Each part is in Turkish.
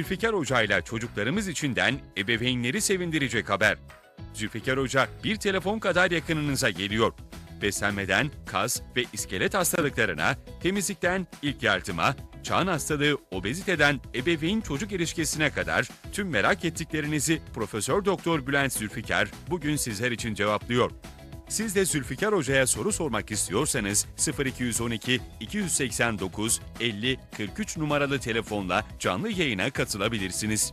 Zülfikar Hoca ile çocuklarımız içinden ebeveynleri sevindirecek haber. Zülfikar Hoca bir telefon kadar yakınınıza geliyor. Beslenmeden kas ve iskelet hastalıklarına, temizlikten ilk yardıma, çağın hastalığı, obeziteden ebeveyn çocuk ilişkisine kadar tüm merak ettiklerinizi Profesör Doktor Bülent Zülfikar bugün sizler için cevaplıyor. Siz de Zülfikar Hoca'ya soru sormak istiyorsanız 0212 289 50 43 numaralı telefonla canlı yayına katılabilirsiniz.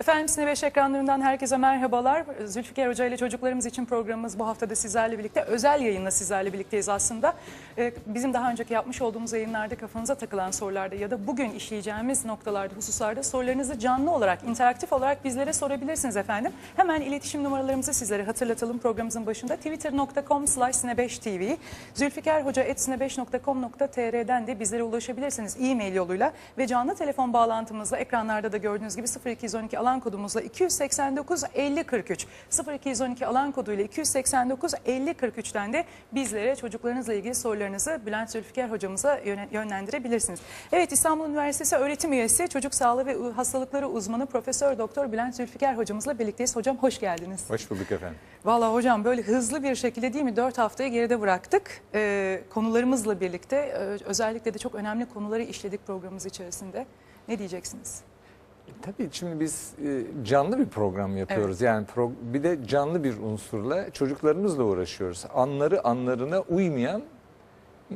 Efendim Sine 5 ekranlarından herkese merhabalar. Zülfikar Hoca ile çocuklarımız için programımız bu haftada sizlerle birlikte özel yayınla sizlerle birlikteyiz aslında. Ee, Bizim daha önceki yapmış olduğumuz yayınlarda kafanıza takılan sorularda ya da bugün işleyeceğimiz noktalarda, hususlarda sorularınızı canlı olarak, interaktif olarak bizlere sorabilirsiniz efendim. Hemen iletişim numaralarımızı sizlere hatırlatalım programımızın başında. twitter.com slash sine5tv, zülfikarhoca.sine5.com.tr'den de bizlere ulaşabilirsiniz e-mail yoluyla ve canlı telefon bağlantımızla ekranlarda da gördüğünüz gibi 0212 alan kodumuzla 289 50 43 0212 alan koduyla 289 50 43'ten de bizlere çocuklarınızla ilgili sorularınızı Bülent Zülfikar hocamıza yönlendirebilirsiniz. Evet İstanbul Üniversitesi öğretim üyesi çocuk sağlığı ve hastalıkları uzmanı Profesör Doktor Bülent Zülfikar hocamızla birlikteyiz. Hocam hoş geldiniz. Hoş bulduk efendim. Vallahi hocam böyle hızlı bir şekilde değil mi 4 haftayı geride bıraktık. Ee, konularımızla birlikte özellikle de çok önemli konuları işledik programımız içerisinde. Ne diyeceksiniz? Tabii şimdi biz e, canlı bir program yapıyoruz. Yani pro- bir de canlı bir unsurla çocuklarımızla uğraşıyoruz. Anları anlarına uymayan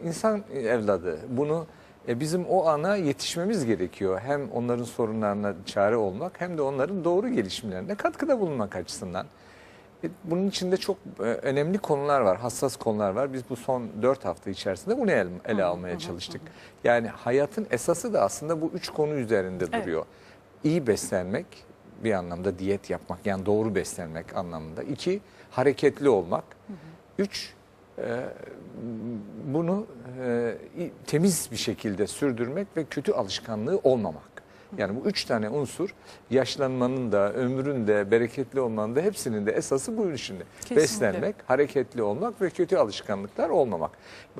insan evladı. Bunu e, bizim o ana yetişmemiz gerekiyor. Hem onların sorunlarına çare olmak hem de onların doğru gelişimlerine katkıda bulunmak açısından. E, Bunun içinde çok e, önemli konular var, hassas konular var. Biz bu son dört hafta içerisinde bunu el- ele almaya çalıştık. Yani hayatın esası da aslında bu üç konu üzerinde Evet. duruyor. İyi beslenmek, bir anlamda diyet yapmak, yani doğru beslenmek anlamında. İki, hareketli olmak. Üç, e, bunu e, temiz bir şekilde sürdürmek ve kötü alışkanlığı olmamak. Yani bu üç tane unsur yaşlanmanın da, ömrün de, bereketli olmanın da hepsinin de esası bu içinde. Kesinlikle. Beslenmek, hareketli olmak ve kötü alışkanlıklar olmamak.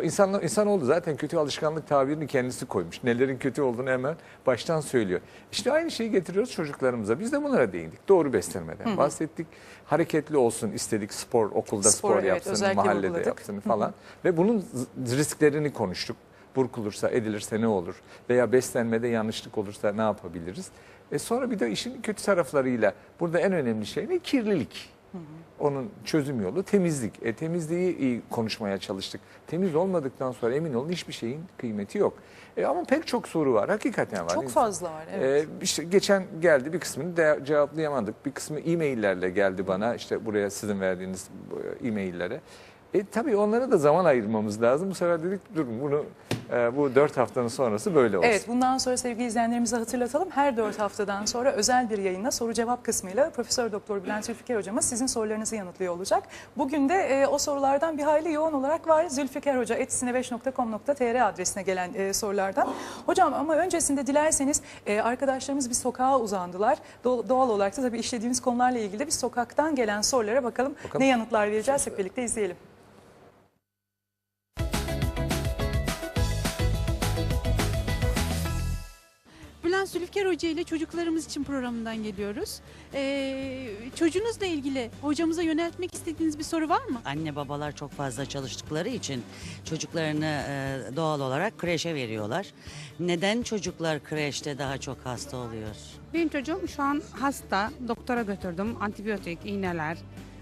İnsan, insanoğlu zaten kötü alışkanlık tabirini kendisi koymuş. Nelerin kötü olduğunu hemen baştan söylüyor. İşte aynı şeyi getiriyoruz çocuklarımıza. Biz de bunlara değindik. Doğru beslenmeden bahsettik. Hareketli olsun istedik. Spor, okulda Spor, spor, evet, yapsın, özellikle mahallede vurguladık. yapsın falan. Ve bunun risklerini konuştuk. Burkulursa, edilirse ne olur? Veya beslenmede yanlışlık olursa ne yapabiliriz? E sonra bir de işin kötü taraflarıyla burada en önemli şey ne? Kirlilik. Onun çözüm yolu temizlik. E, temizliği iyi konuşmaya çalıştık. Temiz olmadıktan sonra emin olun hiçbir şeyin kıymeti yok. E, ama pek çok soru var. Hakikaten var. Çok İnsan- fazla var. Evet. ee, işte geçen geldi bir kısmını de cevaplayamadık. Bir kısmı e-maillerle geldi bana işte buraya sizin verdiğiniz e-maillere. E, tabii onlara da zaman ayırmamız lazım. Bu sefer dedik durun bunu e, bu dört haftanın sonrası böyle olsun. Evet bundan sonra sevgili izleyenlerimize hatırlatalım. Her 4 haftadan sonra özel bir yayında soru cevap kısmıyla Profesör Doktor Bülent Zülfikar hocamız sizin sorularınızı yanıtlıyor olacak. Bugün de e, o sorulardan bir hayli yoğun olarak var. Zülfikar Hoca etsine5.com.tr adresine gelen e, sorulardan. Hocam ama öncesinde dilerseniz e, arkadaşlarımız bir sokağa uzandılar. Do- doğal olarak da tabii işlediğimiz konularla ilgili de bir sokaktan gelen sorulara bakalım, Bakalım. ne yanıtlar vereceğiz hep birlikte izleyelim. Bülent Zülfikar Hoca ile çocuklarımız için programından geliyoruz. Ee, çocuğunuzla ilgili hocamıza yöneltmek istediğiniz bir soru var mı? Anne babalar çok fazla çalıştıkları için çocuklarını e, doğal olarak kreşe veriyorlar. Neden çocuklar kreşte daha çok hasta oluyor? Benim çocuğum şu an hasta. Doktora götürdüm. Antibiyotik, iğneler.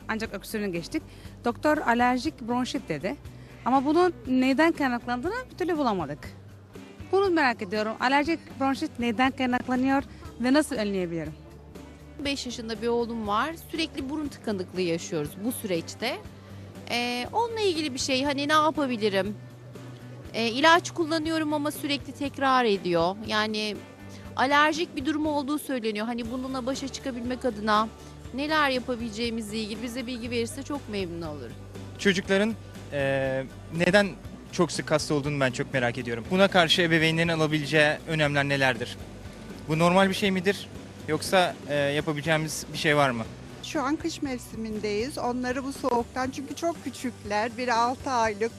Ancak öksürüğünü geçtik. Doktor alerjik bronşit dedi. Ama bunun neden kaynaklandığını bir türlü bulamadık. Bunu merak ediyorum. Alerjik bronşit neden kaynaklanıyor ve nasıl önleyebilirim? 5 yaşında bir oğlum var. Sürekli burun tıkanıklığı yaşıyoruz bu süreçte. Ee, onunla ilgili bir şey hani ne yapabilirim? Ee, ilaç kullanıyorum ama sürekli tekrar ediyor. Yani alerjik bir durum olduğu söyleniyor. Hani bununla başa çıkabilmek adına neler yapabileceğimizle ilgili bize bilgi verirse çok memnun olurum. çocukların eee, neden çok sık hasta olduğunu ben çok merak ediyorum. Buna karşı ebeveynlerin alabileceği önlemler nelerdir? Bu normal bir şey midir? Yoksa eee, yapabileceğimiz bir şey var mı? Şu an kış mevsimindeyiz. Onları bu soğuktan çünkü çok küçükler. Biri 6 aylık,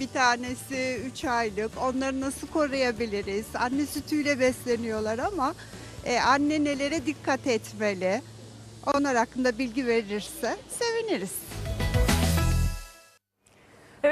bir tanesi 3 aylık. Onları nasıl koruyabiliriz? Anne sütüyle besleniyorlar ama e, anne nelere dikkat etmeli? Onlar hakkında bilgi verirse seviniriz.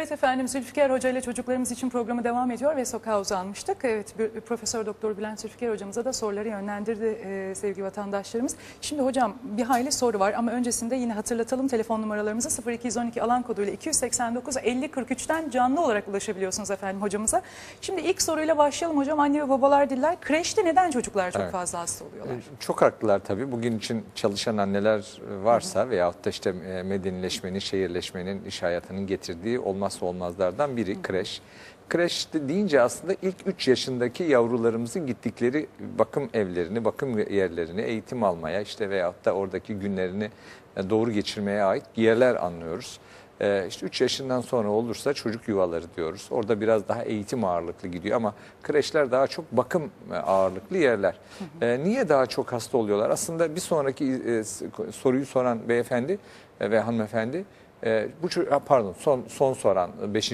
Evet efendim Zülfikar Hoca ile çocuklarımız için programı devam ediyor ve sokağa uzanmıştık. Evet bir- Profesör Doktor Bülent Zülfikar hocamıza da soruları yönlendirdi e, sevgili vatandaşlarımız. Şimdi hocam bir hayli soru var ama öncesinde yine hatırlatalım telefon numaralarımızı 0212 alan koduyla 289 50 43'ten canlı olarak ulaşabiliyorsunuz efendim hocamıza. Şimdi ilk soruyla başlayalım hocam anne ve babalar diller. Kreşte neden çocuklar çok Evet. fazla hasta oluyorlar? E, Çok haklılar tabii. Bugün için çalışan anneler varsa veyahut da işte e, medenileşmenin, şehirleşmenin, iş hayatının getirdiği olmazsa olmazlardan biri kreş. Kreş de deyince aslında ilk 3 yaşındaki yavrularımızın gittikleri bakım evlerini, bakım yerlerini eğitim almaya işte veyahut da oradaki günlerini e, doğru geçirmeye ait yerler anlıyoruz. Ee, işte 3 yaşından sonra olursa çocuk yuvaları diyoruz. Orada biraz daha eğitim ağırlıklı gidiyor ama kreşler daha çok bakım e, ağırlıklı yerler. Ee, niye daha çok hasta oluyorlar? Aslında bir sonraki e, soruyu soran beyefendi e, ve hanımefendi e, bu pardon son son soran 5.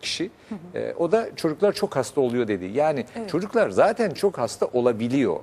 kişi e, o da çocuklar çok hasta oluyor dedi. Yani çocuklar zaten çok hasta olabiliyor.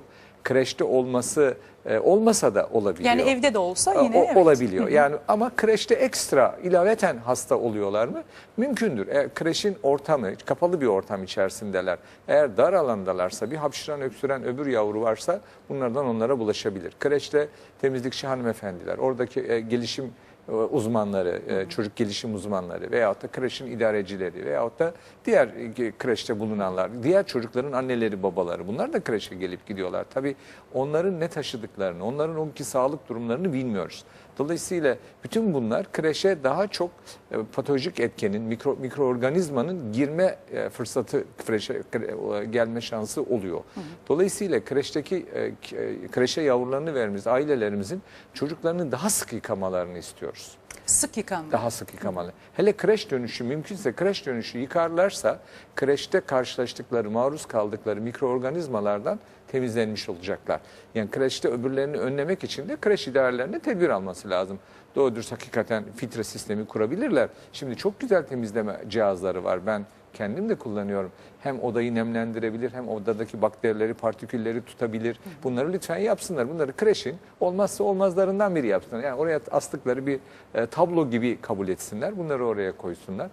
Kreşte olması e, olmasa da olabiliyor. Yani evde de olsa yine o- evet. olabiliyor. Yani ama kreşte ekstra ilaveten hasta oluyorlar mı? Mümkündür. Eğer kreşin ortamı kapalı bir ortam içerisindeler. Eğer dar alandalarsa bir hapşıran öksüren öbür yavru varsa bunlardan onlara bulaşabilir. Kreşte temizlikçi hanımefendiler, oradaki e, gelişim e, uzmanları, e, çocuk gelişim uzmanları veyahut da kreşin idarecileri veyahut da diğer e, kreşte bulunanlar, diğer çocukların anneleri, babaları bunlar da kreşe gelip gidiyorlar. Tabii onların ne taşıdıklarını, onların o sağlık durumlarını bilmiyoruz. Dolayısıyla bütün bunlar kreşe daha çok e, patolojik etkenin, mikro, mikroorganizmanın girme e, fırsatı kreşe kre- gelme şansı oluyor. Dolayısıyla kreşteki e, e, kreşe yavrularını verdiğimiz ailelerimizin çocuklarını daha sık yıkamalarını istiyoruz. Sık yıkanma. Daha sık yıkamalı. Hele kreş dönüşü mümkünse kreş dönüşü yıkarlarsa kreşte karşılaştıkları, maruz kaldıkları mikroorganizmalardan temizlenmiş olacaklar. Yani kreşte öbürlerini önlemek için de kreş idarelerine tedbir alması lazım. Doğru dürüst hakikaten filtre sistemi kurabilirler. Şimdi çok güzel temizleme cihazları var. Ben kendim de kullanıyorum. Hem odayı nemlendirebilir hem odadaki bakterileri, partikülleri tutabilir. Bunları lütfen yapsınlar. Bunları kreşin olmazsa olmazlarından biri yapsınlar. Yani oraya astıkları bir e, tablo gibi kabul etsinler. Bunları oraya koysunlar.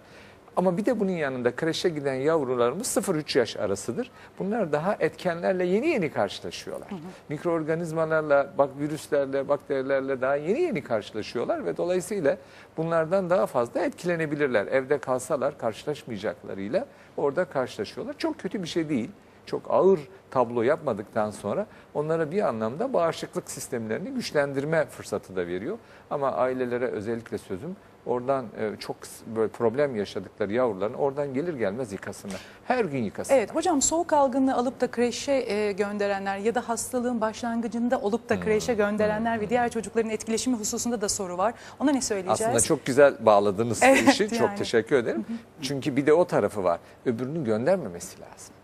Ama bir de bunun yanında kreşe giden yavrularımız 0-3 yaş arasıdır. Bunlar daha etkenlerle yeni yeni karşılaşıyorlar. Mikroorganizmalarla, bak virüslerle, bakterilerle daha yeni yeni karşılaşıyorlar ve dolayısıyla bunlardan daha fazla etkilenebilirler. Evde kalsalar karşılaşmayacaklarıyla orada karşılaşıyorlar. Çok kötü bir şey değil. Çok ağır tablo yapmadıktan sonra onlara bir anlamda bağışıklık sistemlerini güçlendirme fırsatı da veriyor. Ama ailelere özellikle sözüm oradan e, çok böyle problem yaşadıkları yavruların oradan gelir gelmez yıkasınlar. Her gün yıkasınlar. Evet hocam soğuk algınlığı alıp da kreşe e, gönderenler ya da hastalığın başlangıcında olup da kreşe gönderenler ve diğer çocukların etkileşimi hususunda da soru var. Ona ne söyleyeceğiz? Aslında çok güzel bağladınız Evet, işi. yani. Çok teşekkür ederim. Çünkü bir de o tarafı var. Öbürünü göndermemesi lazım.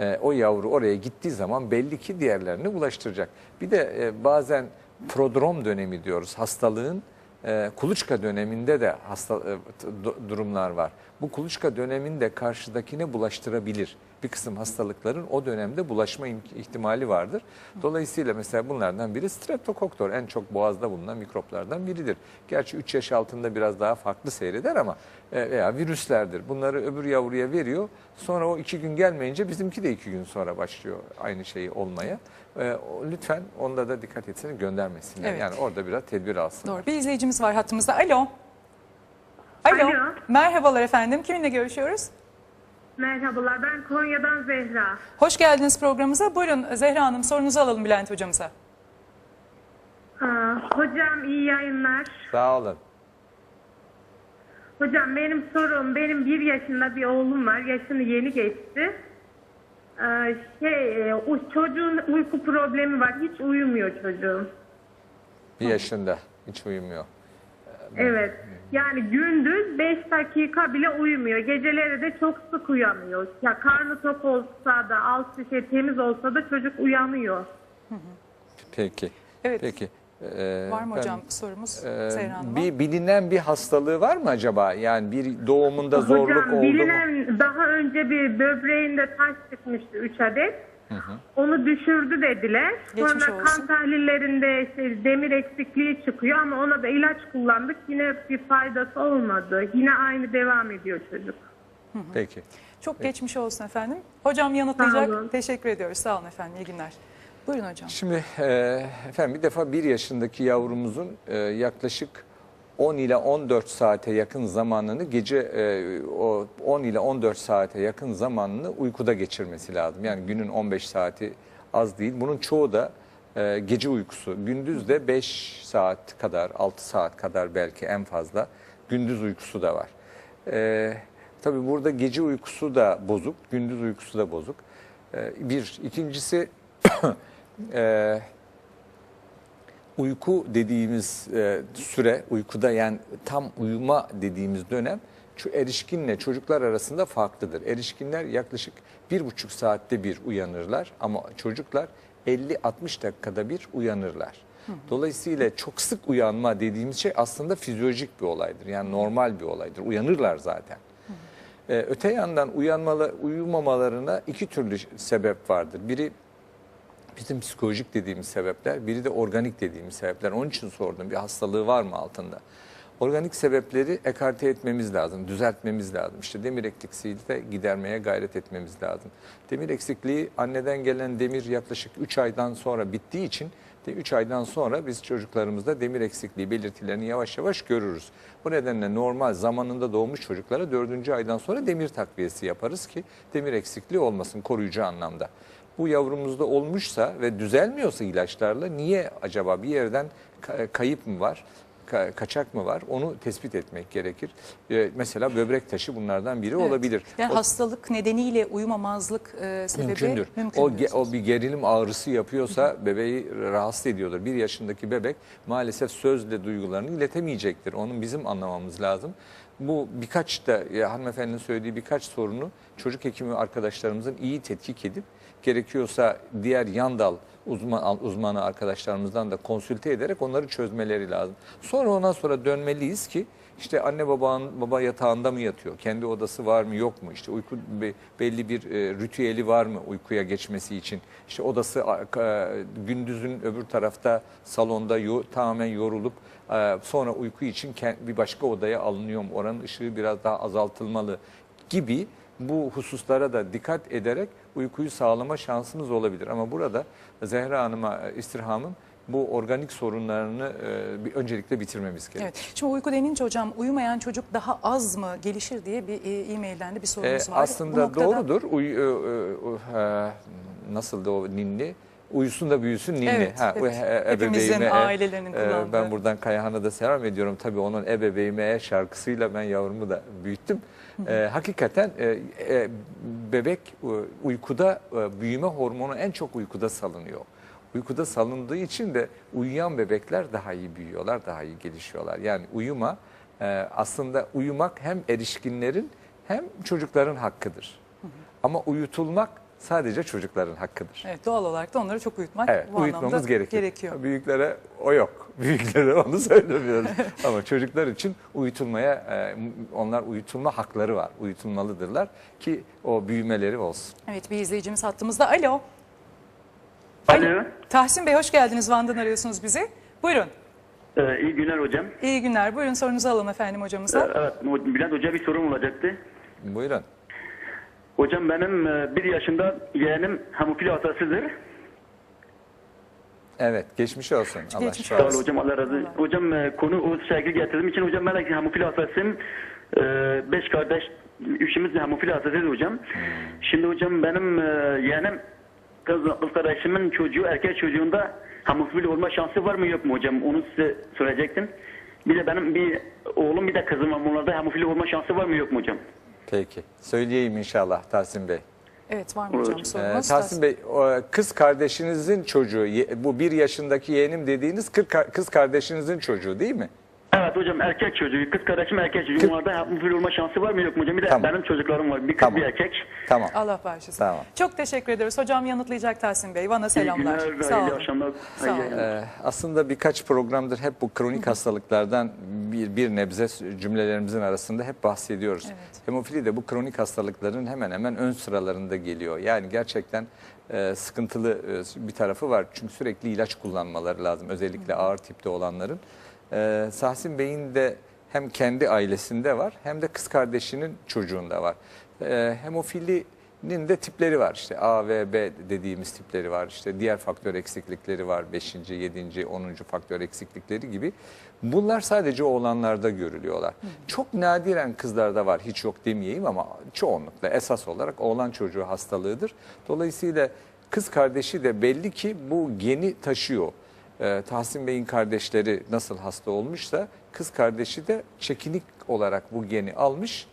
Ee, o yavru oraya gittiği zaman belli ki diğerlerini ulaştıracak. Bir de e, bazen prodrom dönemi diyoruz. Hastalığın e, kuluçka döneminde de hasta e, durumlar var. Bu kuluçka döneminde karşıdakine bulaştırabilir. Bir kısım hastalıkların o dönemde bulaşma im- ihtimali vardır. Dolayısıyla mesela bunlardan biri streptokoktor. En çok boğazda bulunan mikroplardan biridir. Gerçi 3 yaş altında biraz daha farklı seyreder ama e, veya virüslerdir. Bunları öbür yavruya veriyor. Sonra o iki gün gelmeyince bizimki de iki gün sonra başlıyor aynı şeyi olmaya. E, lütfen onda da dikkat etsene göndermesinler. Evet. Yani orada biraz tedbir alsınlar. Doğru. Bir izleyicimiz var hattımızda. Alo. Alo. Alo. Merhabalar efendim. Kiminle görüşüyoruz? Merhabalar, ben Konya'dan Zehra. Hoş geldiniz programımıza. Buyurun Zehra Hanım sorunuzu alalım Bülent hocamıza. Aa, hocam iyi yayınlar. Sağ olun. Hocam benim sorum, benim bir yaşında bir oğlum var, yaşını yeni geçti. Ee, şey, e, o çocuğun uyku problemi var, hiç uyumuyor çocuğum. Bir yaşında hiç uyumuyor. Evet, yani gündüz 5 dakika bile uyumuyor. Geceleri de çok sık uyanıyor. Ya karnı tok olsa da, altı şey temiz olsa da çocuk uyanıyor. Peki. Evet. Peki. Ee, Var mı ben- hocam sorumuz Hanım'a? bir bilinen bir hastalığı var mı acaba? Yani bir doğumunda zorluk Hocam oldu mu? bilinen daha önce bir böbreğinde taş çıkmıştı 3 adet. Onu düşürdü dediler. Geçmiş Sonra olsun. kan tahlillerinde işte demir eksikliği çıkıyor ama ona da ilaç kullandık. Yine bir faydası olmadı. Yine aynı devam ediyor çocuk. Peki. Çok geçmiş olsun efendim. Hocam Sağ yanıtlayacak. Teşekkür ediyoruz. Sağ olun efendim. İyi günler. Buyurun hocam. Şimdi e, efendim bir defa bir yaşındaki yavrumuzun e, yaklaşık 10 ile 14 saate yakın zamanını gece e, o 10 ile 14 saate yakın zamanını uykuda geçirmesi lazım. Yani günün 15 saati az değil. Bunun çoğu da e, gece uykusu. Gündüz de 5 saat kadar, 6 saat kadar belki en fazla gündüz uykusu da var. E, tabii burada gece uykusu da bozuk, gündüz uykusu da bozuk. E, bir. ikincisi e, uyku dediğimiz e, süre, uykuda yani tam uyuma dediğimiz dönem şu erişkinle çocuklar arasında farklıdır. Erişkinler yaklaşık bir buçuk saatte bir uyanırlar ama çocuklar 50-60 dakikada bir uyanırlar. Dolayısıyla çok sık uyanma dediğimiz şey aslında fizyolojik bir olaydır. Yani normal bir olaydır. Uyanırlar zaten. Ee, öte yandan uyanmalı, uyumamalarına iki türlü sebep vardır. Biri bizim psikolojik dediğimiz sebepler, biri de organik dediğimiz sebepler. Onun için sordum bir hastalığı var mı altında? Organik sebepleri ekarte etmemiz lazım, düzeltmemiz lazım. İşte demir eksikliği de gidermeye gayret etmemiz lazım. Demir eksikliği anneden gelen demir yaklaşık 3 aydan sonra bittiği için 3 aydan sonra biz çocuklarımızda demir eksikliği belirtilerini yavaş yavaş görürüz. Bu nedenle normal zamanında doğmuş çocuklara 4. aydan sonra demir takviyesi yaparız ki demir eksikliği olmasın koruyucu anlamda. Bu yavrumuzda olmuşsa ve düzelmiyorsa ilaçlarla niye acaba bir yerden ka- kayıp mı var? Ka- kaçak mı var? Onu tespit etmek gerekir. Ee, mesela böbrek taşı bunlardan biri Evet. olabilir. Yani O- hastalık nedeniyle uyumamazlık e, sebebi mümkündür. mümkün o, ge- o bir gerilim ağrısı yapıyorsa bebeği rahatsız ediyordur. Bir yaşındaki bebek maalesef sözle duygularını iletemeyecektir. Onun bizim anlamamız lazım. Bu birkaç da ya, hanımefendinin söylediği birkaç sorunu çocuk hekimi arkadaşlarımızın iyi tetkik edip gerekiyorsa diğer yan dal uzman, uzmanı arkadaşlarımızdan da konsülte ederek onları çözmeleri lazım. Sonra ondan sonra dönmeliyiz ki işte anne babanın baba yatağında mı yatıyor? Kendi odası var mı yok mu? İşte uyku be- belli bir e, ritüeli var mı uykuya geçmesi için? İşte odası ka- gündüzün öbür tarafta salonda yo- tamamen yorulup e, sonra uyku için bir başka odaya alınıyor mu? Oranın ışığı biraz daha azaltılmalı gibi bu hususlara da dikkat ederek uykuyu sağlama şansımız olabilir. Ama burada Zehra Hanım'a e, istirhamım bu organik sorunlarını e, bir öncelikle bitirmemiz gerekiyor. Evet. Şimdi uyku denince hocam uyumayan çocuk daha az mı gelişir diye bir e, e-mailden de bir Ee, sorumuz var. Bu aslında noktada- doğrudur. Uy, e, e, e, nasıl da o ninni? Uyusun da büyüsün ninni. Evet, ha, evet. e- Hepimizin, e, ailelerinin e. Ben buradan Kayahan'a da selam ediyorum. Tabii onun ebeveynime şarkısıyla ben yavrumu da büyüttüm. E, hakikaten e, e, bebek e, uykuda e, büyüme hormonu en çok uykuda salınıyor. Uykuda salındığı için de uyuyan bebekler daha iyi büyüyorlar, daha iyi gelişiyorlar. Yani uyuma e, aslında uyumak hem erişkinlerin hem çocukların hakkıdır. Ama uyutulmak sadece çocukların hakkıdır. Evet, doğal olarak da onları çok uyutmak Evet, bu uyutmamız gerekir. gerekiyor. Büyüklere o yok. Büyüklere onu söylemiyoruz. Ama çocuklar için uyutulmaya, e, onlar uyutulma hakları var. Uyutulmalıdırlar ki o büyümeleri olsun. Evet bir izleyicimiz hattımızda. Alo. Alo. Tahsin Bey hoş geldiniz. Van'dan arıyorsunuz bizi. Buyurun. Ee, iyi günler hocam. İyi günler. Buyurun sorunuzu alalım efendim Ee, hocamıza. evet, Bülent Hoca bir sorum olacaktı. Buyurun. Hocam benim e, bir yaşında yeğenim hemofili hastasıdır. Evet, geçmiş olsun. Allah Geçmiş şifa Sağ versin. hocam Allah razı olsun. Hocam e, konu o şekil getirdiğim için hocam ben de hemofili hastasıyım. Ee, beş kardeş, üçümüz de hemofili hastasıyız hocam. Şimdi hocam benim e, yeğenim kız, kız kardeşimin çocuğu erkek çocuğunda hemofili olma şansı var mı yok mu hocam? Onu size soracaktım. Bir de benim bir oğlum bir de kızım var. Bunlarda hemofili olma şansı var mı yok mu hocam? Peki. Söyleyeyim inşallah Tahsin Bey. Evet var mı hocam Ee, sorunuz? Tahsin Bey, o kız kardeşinizin çocuğu, ye- bu bir yaşındaki yeğenim dediğiniz kız kardeşinizin çocuğu değil mi? Evet artı hocam erkek çocuğu, kız kardeşim erkek çocuğu. Kız- Onlarda olma şansı var mı yok mu hocam? Bir de Tamam. benim çocuklarım var. Bir kız Tamam. bir erkek. Tamam. Allah bağışlasın. Tamam. Çok teşekkür ederiz. Hocam yanıtlayacak Tahsin Bey. Bana İyi selamlar. günler ve Sağ olun. akşamlar. Sağ olun. Ee, aslında birkaç programdır hep bu kronik hastalıklardan bir, bir nebze cümlelerimizin arasında hep bahsediyoruz. Evet. Hemofili de bu kronik hastalıkların hemen hemen ön sıralarında geliyor. Yani gerçekten e, sıkıntılı e, bir tarafı var. Çünkü sürekli ilaç kullanmaları lazım. Özellikle ağır tipte olanların. E, Tahsin Bey'in de hem kendi ailesinde var hem de kız kardeşinin çocuğunda var. E, hemofilinin de tipleri var. İşte A ve B dediğimiz tipleri var. İşte diğer faktör eksiklikleri var. 5. 7. 10. faktör eksiklikleri gibi. Bunlar sadece oğlanlarda görülüyorlar. Çok nadiren kızlarda var. Hiç yok demeyeyim ama çoğunlukla esas olarak oğlan çocuğu hastalığıdır. Dolayısıyla kız kardeşi de belli ki bu geni taşıyor. Ee, Tahsin Bey'in kardeşleri nasıl hasta olmuşsa kız kardeşi de çekinik olarak bu geni almış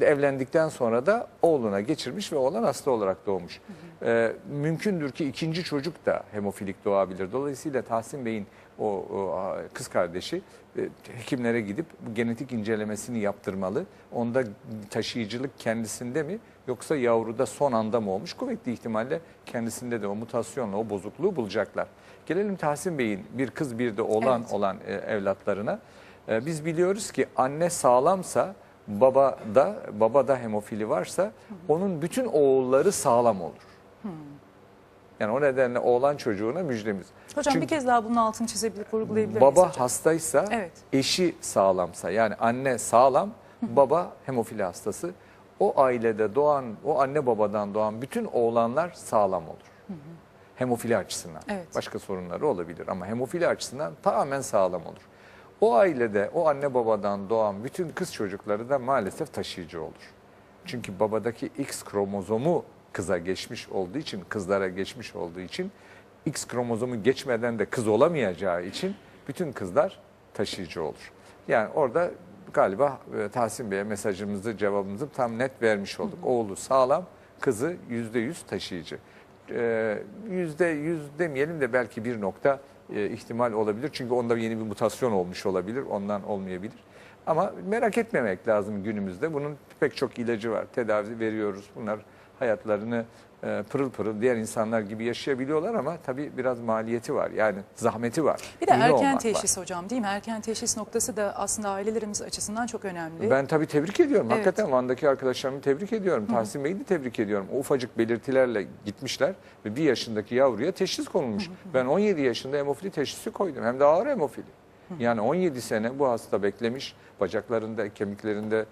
evlendikten sonra da oğluna geçirmiş ve oğlan hasta olarak doğmuş. Ee, mümkündür ki ikinci çocuk da hemofilik doğabilir. Dolayısıyla Tahsin Bey'in o, o, kız kardeşi e, hekimlere gidip bu genetik incelemesini yaptırmalı. Onda taşıyıcılık kendisinde mi yoksa yavruda son anda mı olmuş? Kuvvetli ihtimalle kendisinde de o mutasyonla o bozukluğu bulacaklar. Gelelim Tahsin Bey'in bir kız bir de oğlan Evet. olan e, evlatlarına. E, biz biliyoruz ki anne sağlamsa baba da baba da hemofili varsa onun bütün oğulları sağlam olur. Yani o nedenle oğlan çocuğuna müjdemiz. Hocam Çünkü bir kez daha bunun altını çizebilir, vurgulayabilir baba hocam? hastaysa, Evet. eşi sağlamsa yani anne sağlam, baba hemofili hastası. O ailede doğan, o anne babadan doğan bütün oğlanlar sağlam olur. Hemofili açısından. Evet. Başka sorunları olabilir ama hemofili açısından tamamen sağlam olur. O ailede o anne babadan doğan bütün kız çocukları da maalesef taşıyıcı olur. Çünkü babadaki X kromozomu kıza geçmiş olduğu için, kızlara geçmiş olduğu için X kromozomu geçmeden de kız olamayacağı için bütün kızlar taşıyıcı olur. Yani orada galiba e, Tahsin Bey'e mesajımızı, cevabımızı tam net vermiş olduk. Oğlu sağlam, kızı yüzde yüz taşıyıcı. Ee, Yüzde yüz demeyelim de belki bir nokta e, ihtimal olabilir. Çünkü onda yeni bir mutasyon olmuş olabilir, ondan olmayabilir. Ama merak etmemek lazım günümüzde. Bunun pek çok ilacı var. Tedavi veriyoruz. Bunlar hayatlarını e, pırıl pırıl diğer insanlar gibi yaşayabiliyorlar ama tabii biraz maliyeti var. Yani zahmeti var. Bir de ünlü erken olmak var. teşhis hocam değil mi? Erken teşhis noktası da aslında ailelerimiz açısından çok önemli. Ben tabii tebrik ediyorum. Evet. Hakikaten Van'daki arkadaşlarımı tebrik ediyorum. Tahsin Bey'i de tebrik ediyorum. O ufacık belirtilerle gitmişler ve bir yaşındaki yavruya teşhis konulmuş. Ben 17 yaşında hemofili teşhisi koydum. Hem de ağır hemofili. Yani 17 sene bu hasta beklemiş. Bacaklarında, kemiklerinde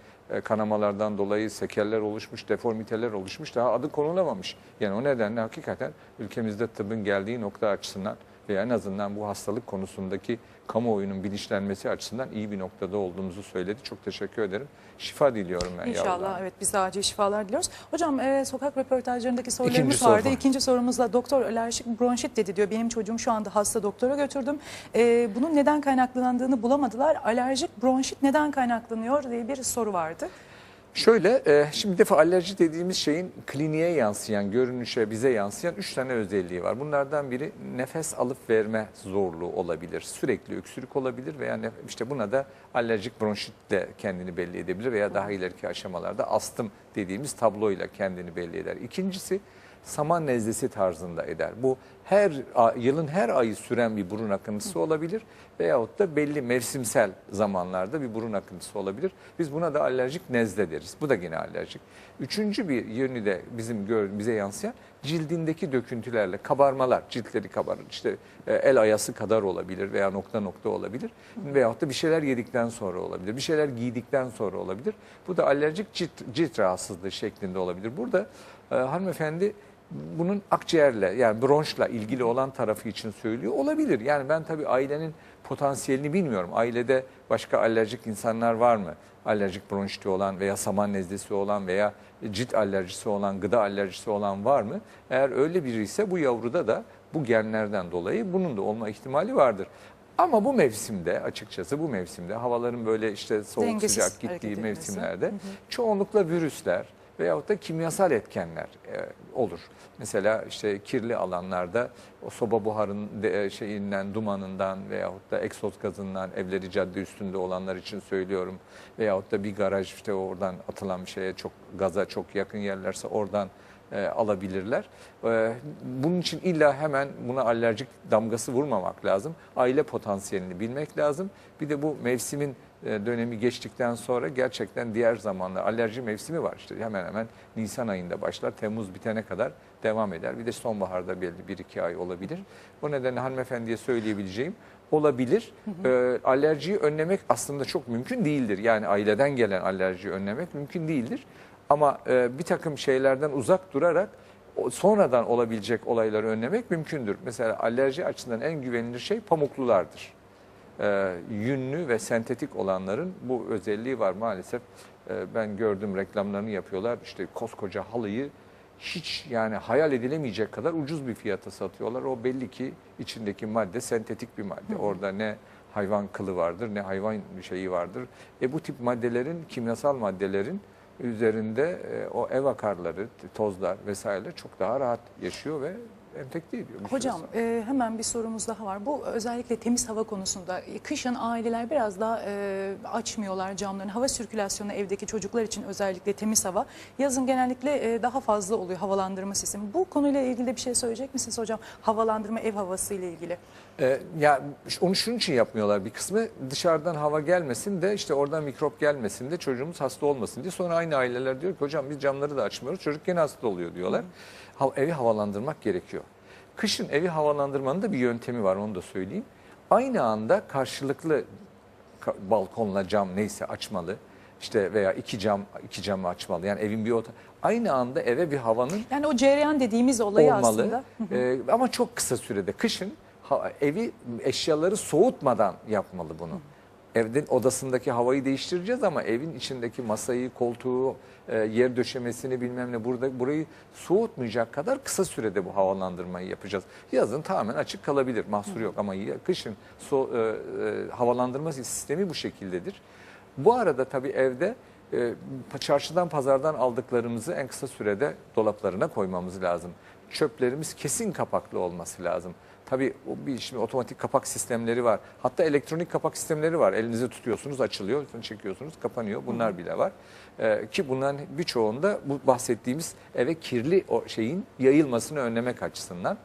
kanamalardan dolayı sekeller oluşmuş, deformiteler oluşmuş. Daha adı konulamamış. Yani o nedenle hakikaten ülkemizde tıbbın geldiği nokta açısından veya en azından bu hastalık konusundaki kamuoyunun bilinçlenmesi açısından iyi bir noktada olduğumuzu söyledi. Çok teşekkür ederim. Şifa diliyorum ben İnşallah yavrularıma. evet biz de acil şifalar diliyoruz. Hocam e, sokak röportajlarındaki sorularımız İkinci soru vardı. var. İkinci sorumuzda doktor alerjik bronşit dedi diyor. Benim çocuğum şu anda hasta doktora götürdüm. E, bunun neden kaynaklandığını bulamadılar. Alerjik bronşit neden kaynaklanıyor diye bir soru vardı. Şöyle, e, şimdi bir defa alerji dediğimiz şeyin kliniğe yansıyan, görünüşe, bize yansıyan üç tane özelliği var. Bunlardan biri nefes alıp verme zorluğu olabilir. Sürekli öksürük olabilir veya işte buna da alerjik bronşit de kendini belli edebilir veya daha ileriki aşamalarda astım dediğimiz tabloyla kendini belli eder. İkincisi saman nezlesi tarzında eder. Bu her yılın her ayı süren bir burun akıntısı olabilir veyahut da belli mevsimsel zamanlarda bir burun akıntısı olabilir. Biz buna da alerjik nezle deriz. Bu da yine alerjik. Üçüncü bir yönü de bizim bize yansıyan cildindeki döküntülerle kabarmalar, ciltleri kabarır. İşte e, el ayası kadar olabilir veya nokta nokta olabilir. Veyahut da bir şeyler yedikten sonra olabilir. Bir şeyler giydikten sonra olabilir. Bu da alerjik cilt, cilt rahatsızlığı şeklinde olabilir. Burada e, hanımefendi bunun akciğerle yani bronşla ilgili olan tarafı için söylüyor olabilir. Yani ben tabii ailenin potansiyelini bilmiyorum. Ailede başka alerjik insanlar var mı? Alerjik bronşiti olan veya saman nezlesi olan veya cilt alerjisi olan, gıda alerjisi olan var mı? Eğer öyle biri ise bu yavruda da bu genlerden dolayı bunun da olma ihtimali vardır. Ama bu mevsimde açıkçası bu mevsimde havaların böyle işte soğuk Dengesiz sıcak gittiği mevsimlerde çoğunlukla virüsler, veyahut da kimyasal etkenler e, olur. Mesela işte kirli alanlarda o soba buharın de, şeyinden, dumanından veyahut da egzoz gazından evleri cadde üstünde olanlar için söylüyorum. Veyahut da bir garaj işte oradan atılan bir şeye çok gaza çok yakın yerlerse oradan e, alabilirler. E, bunun için illa hemen buna alerjik damgası vurmamak lazım. Aile potansiyelini bilmek lazım. Bir de bu mevsimin e, dönemi geçtikten sonra gerçekten diğer zamanlar alerji mevsimi var işte hemen hemen Nisan ayında başlar Temmuz bitene kadar devam eder. Bir de sonbaharda belli bir iki ay olabilir. O nedenle hanımefendiye söyleyebileceğim olabilir. E, alerjiyi önlemek aslında çok mümkün değildir. Yani aileden gelen alerjiyi önlemek mümkün değildir. Ama e, bir takım şeylerden uzak durarak sonradan olabilecek olayları önlemek mümkündür. Mesela alerji açısından en güvenilir şey pamuklulardır e, yünlü ve sentetik olanların bu özelliği var maalesef. E, ben gördüm reklamlarını yapıyorlar. İşte koskoca halıyı hiç yani hayal edilemeyecek kadar ucuz bir fiyata satıyorlar. O belli ki içindeki madde sentetik bir madde. Orada ne hayvan kılı vardır ne hayvan şeyi vardır. E bu tip maddelerin, kimyasal maddelerin üzerinde e, o ev akarları, tozlar vesaire çok daha rahat yaşıyor ve enfekte ediyor. Hocam e, hemen bir sorumuz daha var. Bu özellikle temiz hava konusunda e, kışın aileler biraz daha e, açmıyorlar camlarını. Hava sirkülasyonu evdeki çocuklar için özellikle temiz hava. Yazın genellikle e, daha fazla oluyor havalandırma sistemi. Bu konuyla ilgili de bir şey söyleyecek misiniz hocam? Havalandırma ev havası ile ilgili. Ee, ya onu şunun için yapmıyorlar bir kısmı dışarıdan hava gelmesin de işte oradan mikrop gelmesin de çocuğumuz hasta olmasın diye. Sonra aynı aileler diyor ki hocam biz camları da açmıyoruz çocuk gene hasta oluyor diyorlar. Ha, evi havalandırmak gerekiyor. Kışın evi havalandırmanın da bir yöntemi var onu da söyleyeyim. Aynı anda karşılıklı ka- balkonla cam neyse açmalı. İşte veya iki cam iki camı açmalı. Yani evin bir oda aynı anda eve bir havanın Yani o cereyan dediğimiz olayı olmalı. aslında. Ee, ama çok kısa sürede. Kışın ha- evi eşyaları soğutmadan yapmalı bunu. Evde odasındaki havayı değiştireceğiz ama evin içindeki masayı, koltuğu, e, yer döşemesini bilmem ne burada burayı soğutmayacak kadar kısa sürede bu havalandırmayı yapacağız. Yazın tamamen açık kalabilir, mahsur yok ama kışın so, e, e, havalandırma sistemi bu şekildedir. Bu arada tabii evde e, çarşıdan pazardan aldıklarımızı en kısa sürede dolaplarına koymamız lazım. Çöplerimiz kesin kapaklı olması lazım. Tabii o bir şimdi otomatik kapak sistemleri var. Hatta elektronik kapak sistemleri var. Elinizi tutuyorsunuz açılıyor, çekiyorsunuz kapanıyor. Bunlar bile var. E, ki bunların birçoğunda bu bahsettiğimiz eve kirli o şeyin yayılmasını önlemek açısından.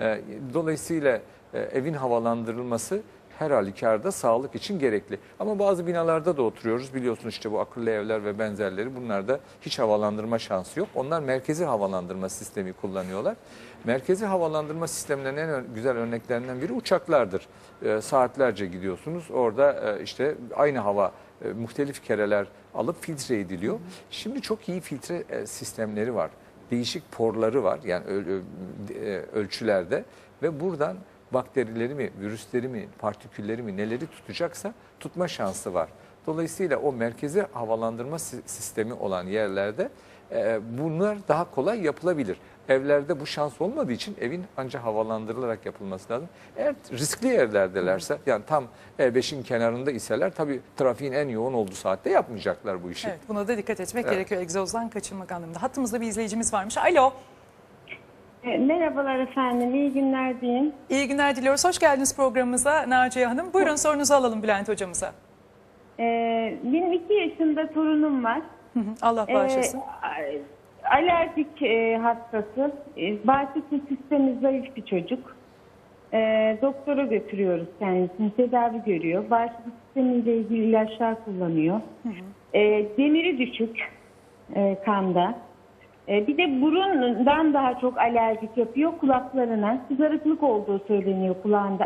E, dolayısıyla e, evin havalandırılması her halükarda sağlık için gerekli. Ama bazı binalarda da oturuyoruz. Biliyorsunuz işte bu akıllı evler ve benzerleri bunlarda hiç havalandırma şansı yok. Onlar merkezi havalandırma sistemi kullanıyorlar. Merkezi havalandırma sistemlerinin en güzel örneklerinden biri uçaklardır. Ee, saatlerce gidiyorsunuz. Orada e, işte aynı hava e, muhtelif kereler alıp filtre ediliyor. Şimdi çok iyi filtre e, sistemleri var. Değişik porları var yani e, ölçülerde ve buradan bakterileri mi, virüsleri mi, partikülleri mi neleri tutacaksa tutma şansı var. Dolayısıyla o merkezi havalandırma si- sistemi olan yerlerde e, bunlar daha kolay yapılabilir. Evlerde bu şans olmadığı için evin ancak havalandırılarak yapılması lazım. Eğer riskli yerlerdelerse yani tam E5'in kenarında iseler tabii trafiğin en yoğun olduğu saatte yapmayacaklar bu işi. Evet, buna da dikkat etmek Evet. gerekiyor egzozdan kaçınmak anlamında. Hattımızda bir izleyicimiz varmış. Alo, E, Merhabalar efendim, iyi günler diyeyim. iyi günler diliyoruz. Hoş geldiniz programımıza Naciye Hanım. Buyurun sorunuzu alalım Bülent hocamıza. E, benim iki yaşında torunum var. Hı hı, Allah bağışlasın. E, alerjik e, hastası. E, bağışıklık sistemi zayıf bir çocuk. E, doktora götürüyoruz kendisini, tedavi görüyor. Bağışıklık sistemiyle ilgili ilaçlar kullanıyor. E, demiri düşük e, kanda. E, bir de burundan daha çok alerjik yapıyor kulaklarına. Kızarıklık olduğu söyleniyor kulağında.